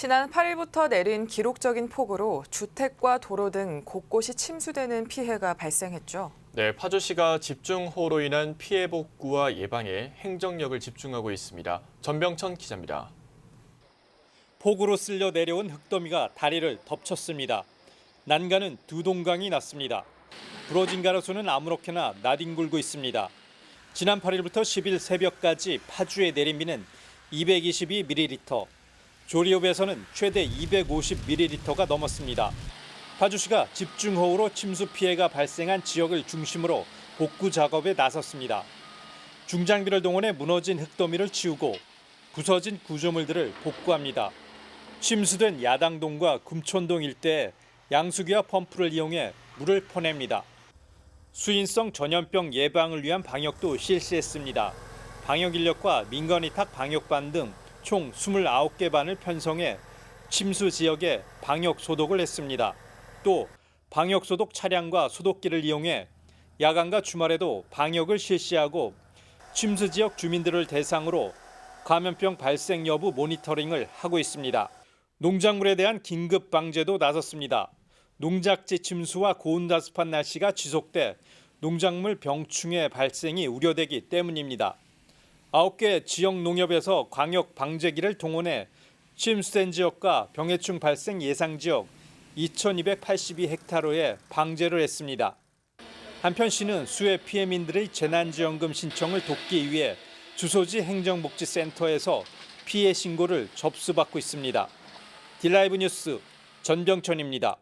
지난 8일부터 내린 기록적인 폭우로 주택과 도로 등 곳곳이 침수되는 피해가 발생했죠. 네, 파주시가 집중호우로 인한 피해 복구와 예방에 행정력을 집중하고 있습니다. 전병천 기자입니다. 폭우로 쓸려 내려온 흙더미가 다리를 덮쳤습니다. 난간은 두 동강이 났습니다. 부러진 가로수는 아무렇게나 나뒹굴고 있습니다. 지난 8일부터 10일 새벽까지 파주에 내린 비는 222ml, 조리읍에서는 최대 250ml가 넘었습니다. 파주시가 집중호우로 침수 피해가 발생한 지역을 중심으로 복구 작업에 나섰습니다. 중장비를 동원해 무너진 흙더미를 치우고 부서진 구조물들을 복구합니다. 침수된 야당동과 금촌동 일대에 양수기와 펌프를 이용해 물을 퍼냅니다. 수인성 전염병 예방을 위한 방역도 실시했습니다. 방역 인력과 민간 위탁 방역반 등 총 29개 반을 편성해 침수 지역에 방역 소독을 했습니다. 또 방역 소독 차량과 소독기를 이용해 야간과 주말에도 방역을 실시하고 침수 지역 주민들을 대상으로 감염병 발생 여부 모니터링을 하고 있습니다. 농작물에 대한 긴급 방제도 나섰습니다. 농작지 침수와 고온다습한 날씨가 지속돼 농작물 병충해 발생이 우려되기 때문입니다. 9개 지역 농협에서 광역 방제기를 동원해 침수된 지역과 병해충 발생 예상 지역 2,282헥타르에 방제를 했습니다. 한편 시는 수해 피해민들의 재난지원금 신청을 돕기 위해 주소지 행정복지센터에서 피해 신고를 접수받고 있습니다. 딜라이브 뉴스 전병천입니다.